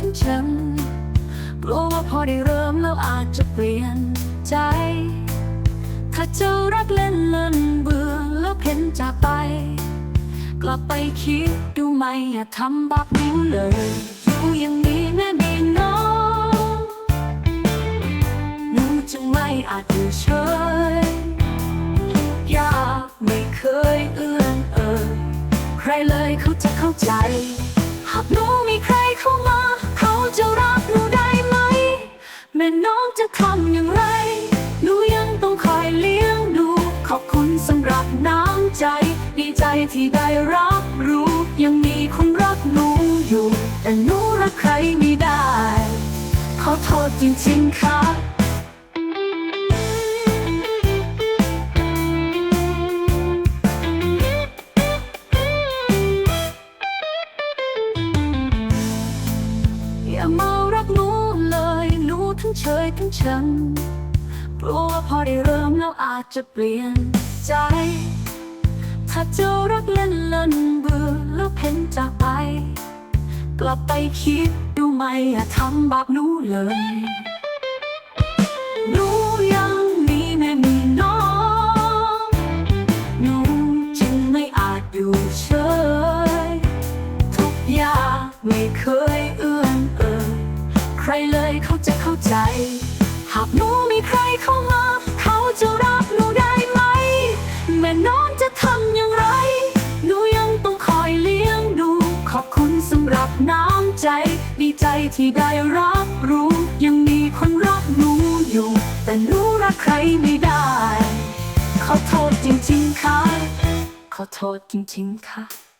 ทั้งเฉยทั้งฉัน กลัวว่าพอได้เริ่มแล้วอาจจะเปลี่ยนใจ ถ้าเจ้ารักเล่นเล่นเบื่อแล้วเพ้นจากไป กลับไปคิดดูไหมอย่าทำแบบนี้เลยอยู่อย่างนี้แม่มีน้องหนูจึงไม่อาจอยู่เฉยยากไม่เคยเอื้อนเอ่ยใครเลยเขาจะเข้าใจ องจะทำอย่างไรหนูยังต้องคอยเลี้ยงดูขอบคุณสำหรับน้ำใจ ดีใจที่ได้รับรู้ ยังมีคนรักหนูอยู่ แต่หนูรักใครไม่ได้ ขอโทษจริงๆครับ ทั้งเฉยทั้งฉันกลัวว่าพอได้เริ่มแล้วอาจจะเปลี่ยนใจ ถ้าเจ้ารักเล่นเล่นเบื่อแล้วเพ้นจากไป กลับไปคิดดูไหมอย่าทำแบบหนูเลยหนูยังมีแม่มีน้องหนูจึงไม่อาจอยู่เฉย ทุกอย่างไม่เคย จะเข้าใจ หากหนูมีใครเข้ามา เขาจะรักหนูได้ไหม แม่น้องจะทำอย่างไร หนูยังต้องคอยเลี้ยงดู ขอบคุณสำหรับน้ำใจ ดีใจที่ได้รับรู้ ยังมีคนรักหนูอยู่ แต่หนูรักใครไม่ได้ ขอโทษจริงๆค่ะ ขอโทษจริงๆค่ะ